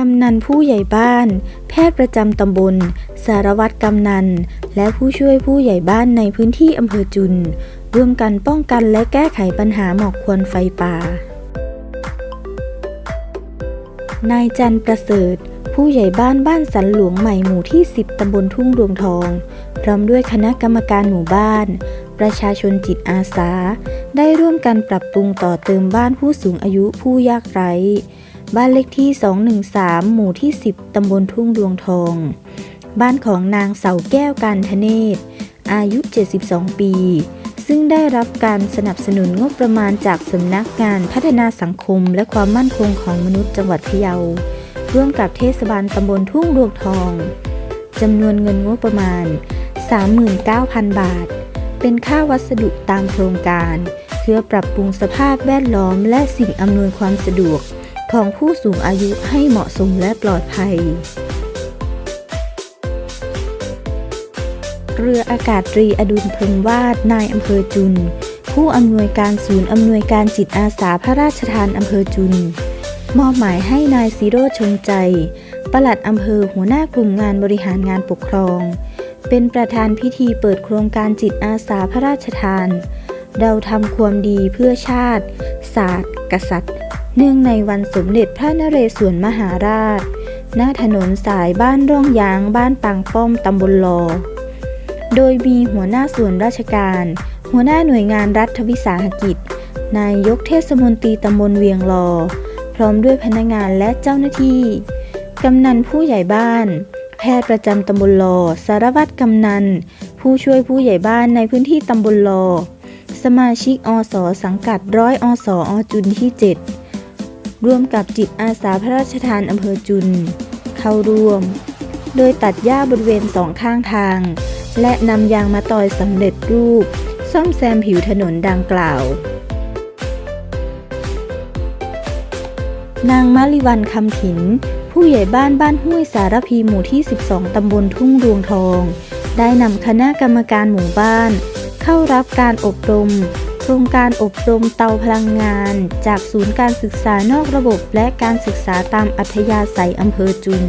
กำนันผู้ใหญ่บ้าน แพทย์ประจำตำบล สารวัตรกำนัน และผู้ช่วยผู้ใหญ่บ้านในพื้นที่อำเภอจุน ร่วมกันป้องกันและแก้ไขปัญหาหมอกควันไฟป่า นายจันทร์ประเสริฐ ผู้ใหญ่บ้านบ้านสันหลวงใหม่หมู่ที่ 10 ตำบลทุ่งดวงทอง พร้อมด้วยคณะกรรมการหมู่บ้าน ประชาชนจิตอาสา ได้ร่วมกันปรับปรุงต่อเติมบ้านผู้สูงอายุผู้ยากไร้ บ้านเลขที่ 213 หมู่ที่ 10 ตำบลทุ่งดวงทอง บ้านของนางเสาแก้วการทเนศ อายุ 72 ปี ซึ่งได้รับการสนับสนุนงบประมาณจากสำนักงานพัฒนาสังคมและความมั่นคงของมนุษย์จังหวัดพะเยา ร่วมกับเทศบาลตำบลทุ่งดวงทองจำนวนเงินงบประมาณ 39,000 บาท เป็นค่าวัสดุตามโครงการ เพื่อปรับปรุงสภาพแวดล้อมและสิ่งอำนวยความสะดวก ของผู้สูงอายุให้เหมาะสมและปลอดภัย เรืออากาศตรีอดุลพรมวาดนายอำเภอจุน ผู้อำนวยการศูนย์อำนวยการจิตอาสาพระราชทานอำเภอจุน มอบหมายให้นายซิโรชงใจ ปลัดอำเภอหัวหน้ากลุ่มงานบริหารงานปกครอง เป็นประธานพิธีเปิดโครงการจิตอาสาพระราชทาน เราทำความดีเพื่อชาติ ศาสตร์ กษัตริย์ เนื่องในวันสมเด็จพระนเรศวรมหาราช หน้าถนนสายบ้านร่องยางบ้านปางป้อมตำบลลอ โดยมีหัวหน้าส่วนราชการ หัวหน้าหน่วยงานรัฐวิสาหกิจ นายกเทศมนตรีตำบลเวียงลอ พร้อมด้วยพนักงานและเจ้าหน้าที่ กำนันผู้ใหญ่บ้าน แพทย์ประจำตำบลลอ สารวัตรกำนัน ผู้ช่วยผู้ใหญ่บ้านในพื้นที่ตำบลลอ สมาชิกอสสังกัดร้อยอสอจุนที่ 7 ร่วมกับจิตอาสาพระราชทานอำเภอจุน เข้าร่วม โดยตัดหญ้าบริเวณสองข้างทาง และนำยางมาต่อยสำเร็จรูป ซ่อมแซมผิวถนนดังกล่าว นางมาริวันคำถิน ผู้ใหญ่บ้านบ้านห้วยสารพีหมู่ที่ 12 ตำบลทุ่งรวงทอง ได้นำคณะกรรมการหมู่บ้าน เข้ารับการอบรม ครงการอบรมเตาพลังงาน จากศูนย์การศึกษานอกระบบและการศึกษาตามอัธยาศัยอำเภอจุน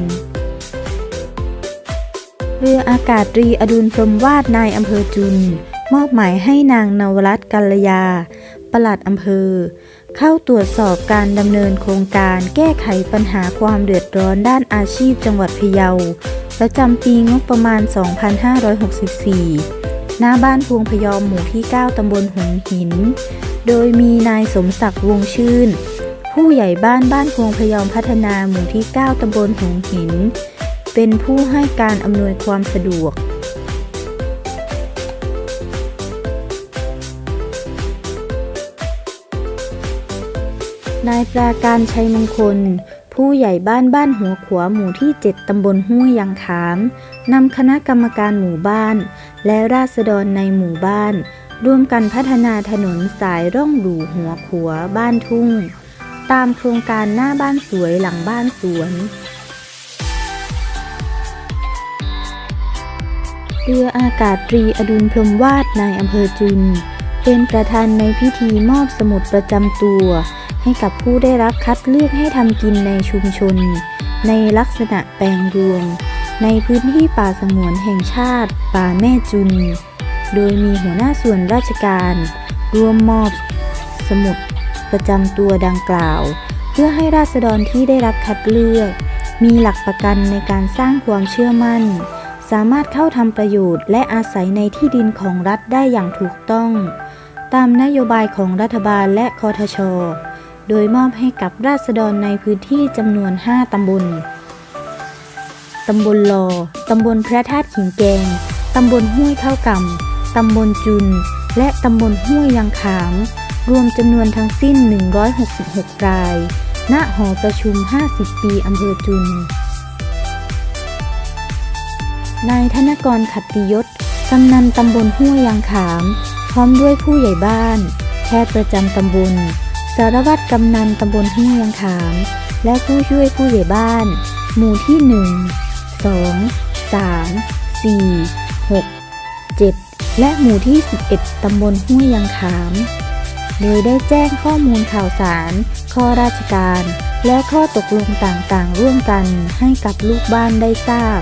เรืออากาศตรีอดุลพรหมวาดนายอำเภอจุน มอบหมายให้นางนวรัตน์กัลยา ปลัดอำเภอ เข้าตรวจสอบการดำเนินโครงการแก้ไขปัญหาความเดือดร้อนด้านอาชีพจังหวัดพะเยา ประจำปีงบประมาณ 2564 หน้าบ้านพวงพยอมหมู่ที่ 9 ตำบลหงหิน โดยมีนายสมศักดิ์วงชื่น ผู้ใหญ่บ้านบ้านพวงพยอมพัฒนาหมู่ที่ 9 ตำบลหงหิน เป็นผู้ให้การอำนวยความสะดวกนายปราการชัยมงคล ผู้ใหญ่บ้านบ้านหัวขวาหมู่ที่ 7 ตำบลห้วยยางขาม นำคณะกรรมการหมู่บ้าน และราษฎรในหมู่บ้าน ร่วมกันพัฒนาถนนสายร่องหลู่หัวขัวบ้านทุ่ง ตามโครงการหน้าบ้านสวยหลังบ้านสวน เรืออากาศตรีอดุลพรมวาดนายอำเภอจุน เป็นประธานในพิธีมอบสมุดประจำตัว ให้กับผู้ได้รับคัดเลือกให้ทำกินในชุมชน ในลักษณะแปลงรวม ในพื้นที่ป่าสงวนแห่งชาติ ป่าแม่จุน โดยมีหัวหน้าส่วนราชการร่วมมอบ สมุดประจำตัวดังกล่าว เพื่อให้ราษฎรที่ได้รับคัดเลือก มีหลักประกันในการสร้างความเชื่อมั่น สามารถเข้าทำประโยชน์ และอาศัยในที่ดินของรัฐได้อย่างถูกต้อง ตามนโยบายของรัฐบาลและคอทช โดยมอบให้กับราษฎรในพื้นที่จำนวน 5 ตำบล ตำบลลอ ตำบลพระธาตุขิงแกง ตำบลห้วยเข้ากำ ตำบลจุน และตำบลห้วยยังขาม รวมจำนวนทั้งสิ้น 166 ราย ณ หอประชุม 50 ปีอำเภอจุน นายธนกรขัตติยศ กำนันตำบลห้วยยางขาม พร้อมด้วยผู้ใหญ่บ้าน แพทย์ประจำตำบล สารวัตรกำนันตำบลห้วยยางขาม และผู้ช่วยผู้ใหญ่บ้านหมู่ที่1 2 3 4 6 7 และหมู่ที่ 11 ตำบลห้วยยางขาม โดยได้แจ้งข้อมูลข่าวสาร ข้อราชการ และข้อตกลงต่างๆ ร่วมกันให้กับลูกบ้านได้ทราบ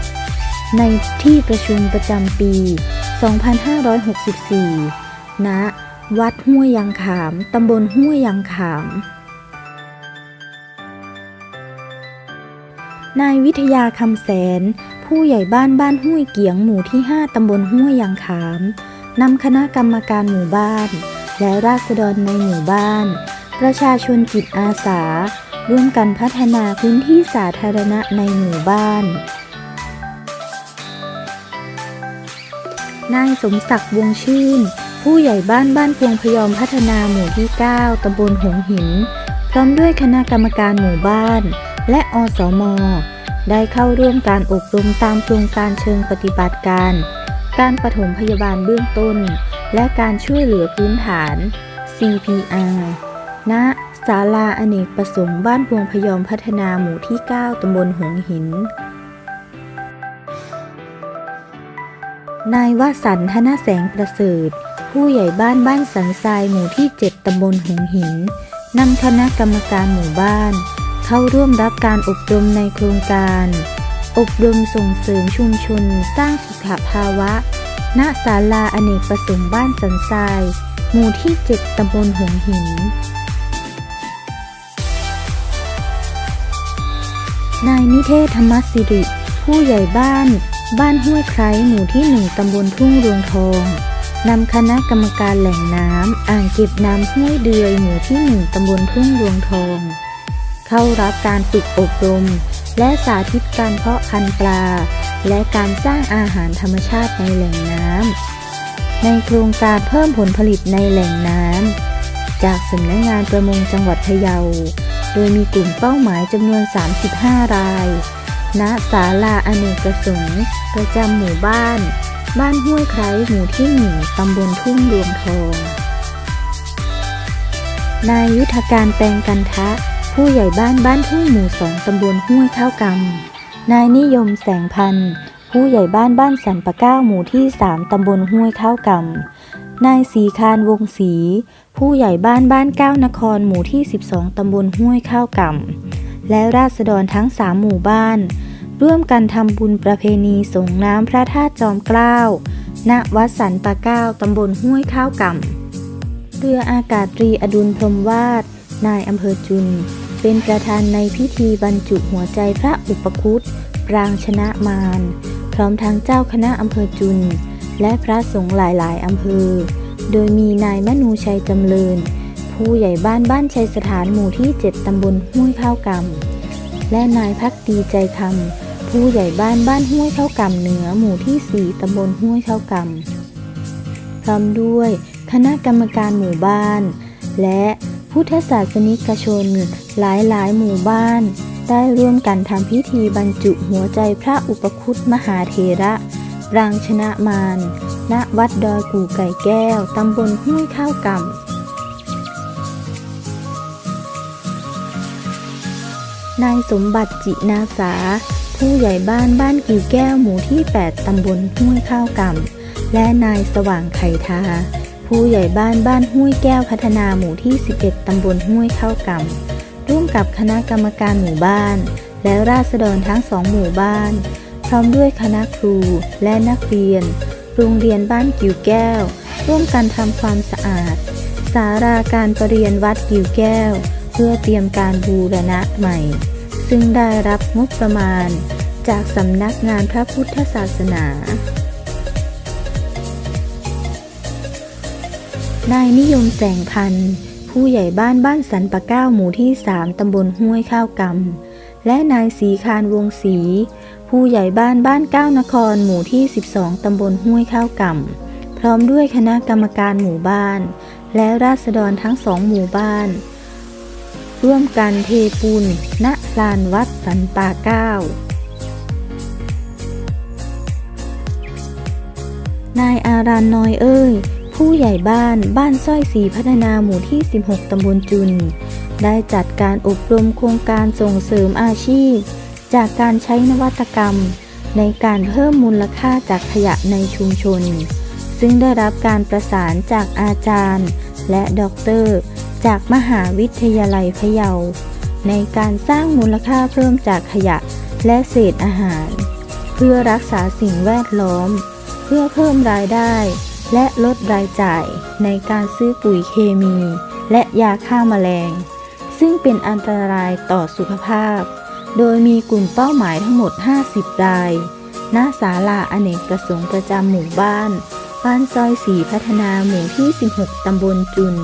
ในที่ประชุมประจำปี 2564 ณ วัดห้วยยางขาม ตำบลห้วยยางขาม นายวิทยาคำแสน ผู้ใหญ่บ้านบ้านห้วยเกียงหมู่ที่ 5 ตำบลห้วยยางขาม นำคณะกรรมการหมู่บ้าน และราษฎรในหมู่บ้าน ประชาชนจิตอาสา ร่วมกันพัฒนาพื้นที่สาธารณะในหมู่บ้าน นายสมศักดิ์วงชื่น ผู้ใหญ่บ้านบ้านพวงพยอมพัฒนาหมู่ที่ 9 ตำบลหงหิน พร้อมด้วยคณะกรรมการหมู่บ้าน และอสม ได้เข้าร่วมการอบรมตามโครงการเชิงปฏิบัติการ การปฐมพยาบาลเบื้องต้น และการช่วยเหลือพื้นฐาน CPR ณศาลาอเนกประสงค์บ้านพวงพยอมพัฒนาหมู่ที่ 9 ตำบลหงหิน นายวสันธนแสงประเสริฐ ผู้ใหญ่บ้านบ้านสันทรายหมู่ที่ 7 ตำบลหงหิน นำคณะกรรมการหมู่บ้าน เข้าร่วมรับการอบรมในโครงการ อบรมส่งเสริมชุมชน สร้างสุขภาวะ ณ ศาลาอเนกประสงค์บ้านสันทราย หมู่ที่ 7ตำบลหงหิน นายนิเทศธรรมสิริ ผู้ใหญ่บ้าน บ้านห้วยไคร้หมู่ที่1ตำบลทุ่งรวงทองนำคณะกรรมการแหล่งน้ำ อ่างเก็บน้ำห้วยเดือยหมู่ที่1ตำบลทุ่งรวงทอง เข้ารับการฝึกอบรม และสาธิตการเพาะพันธุ์ปลา และการสร้างอาหารธรรมชาติในแหล่งน้ำในโครงการเพิ่มผลผลิตในแหล่งน้ำจากสำนักงงานประมงจังหวัดพะเยา โดยมีกลุ่มเป้าหมายจำนวน 35 ราย ณศาลาอเนกประสงค์ประจำหมู่บ้าน บ้านห้วยไคร้หมู่ที่หนึ่งตำบลทุ่งรวงทองนายยุทธการแปลงกันทะ ผู้ใหญ่บ้านบ้านทุ่งหมู่สองตำบลห้วยข้าวกำนายนิยมแสงพันธ์ผู้ใหญ่บ้านบ้านสันปะเก้าหมู่ที่3ตำบลห้วยข้าวกำนายสีคานวงศรีผู้ใหญ่บ้านบ้านเก้านครหมู่ที่ 12 ตำบลห้วยข้าวกำและราษฎรทั้ง3หมู่บ้าน ร่วมกันทำบุญประเพณีส่งน้ำพระธาตุจอมเกล้าณวัดสันปะเก้าตำบลห้วยข้าวกำเรืออากาศตรีอดุลพรมวาดนายอำเภอจุน เป็นประธานในพิธีบรรจุหัวใจพระอุปคุตปรางชนะมาร พร้อมทั้งเจ้าคณะอำเภอจุน และพระสงฆ์หลายๆอำเภอ โดยมีนายมนูชัยจำเริญ ผู้ใหญ่บ้านบ้านชัยสถานหมู่ที่ 7 ตำบลห้วยข้าวกำและนายพักดีใจคำผู้ใหญ่บ้านบ้านห้วยข้าวกำเหนือหมู่ที่ 4 ตำบลห้วยข้าวกำพร้อมด้วยคณะกรรมการหมู่บ้าน และ พุทธศาสนิกชน หลายหลายหมู่บ้าน ได้ร่วมกันทำพิธีบรรจุหัวใจพระอุปคุตมหาเถระปรางชนะมารณวัดดอยกู่ไก่แก้ว ตำบลห้วยข้าวกำนายสมบัติจินาสา ผู้ใหญ่บ้านบ้านกี่แก้วหมู่ที่ 8 ตำบลห้วยข้าวกำและนายสว่างไข่ทา ผู้ใหญ่บ้านบ้านห้วยแก้วพัฒนาหมู่ที่ 11 ตำบลห้วยเข้ากำร่วมกับคณะกรรมการหมู่บ้าน และราษฎรทั้งสองหมู่บ้าน พร้อมด้วยคณะครูและนักเรียน โรงเรียนบ้านกิ่วแก้ว ร่วมกันทำความสะอาด สาราการประเรียนวัดกิ่วแก้ว เพื่อเตรียมการบูรณะใหม่ ซึ่งได้รับงบประมาณ จากสำนักงานพระพุทธศาสนา นายนิยมแสงพันธ์ผู้ใหญ่บ้านบ้านสันปะเก้าหมู่ที่ 3 ตำบลห้วยข้าวกำและนายสีคานวงศรีผู้ใหญ่บ้านบ้านเก้านครหมู่ที่ 12 ตำบลห้วยข้าวกำพร้อมด้วยคณะกรรมการหมู่บ้าน และราษฎรทั้งสองหมู่บ้าน ร่วมกันเทปูนณลานวัดสันป่าเก้านายอารันน้อยเอ้ย ผู้ใหญ่บ้านบ้านสร้อยสีพัฒนาหมู่ที่ 16 ตำบลจุน ได้จัดการอบรมโครงการส่งเสริมอาชีพ จากการใช้นวัตกรรม ในการเพิ่มมูลค่าจากขยะในชุมชน ซึ่งได้รับการประสานจากอาจารย์ และด็อกเตอร์จากมหาวิทยาลัยพะเยา ในการสร้างมูลค่าเพิ่มจากขยะและเศษอาหาร เพื่อรักษาสิ่งแวดล้อม เพื่อเพิ่มรายได้ และลดรายจ่ายในการซื้อปุ๋ยเคมี และยาฆ่าแมลง ซึ่งเป็นอันตรายต่อสุขภาพ โดยมีกลุ่มเป้าหมายทั้งหมด 50 ราย ณ ศาลาอเนกประสงค์ประจำหมู่บ้าน บ้านซอยสีพัฒนาหมู่ที่ 16 ตำบลจุน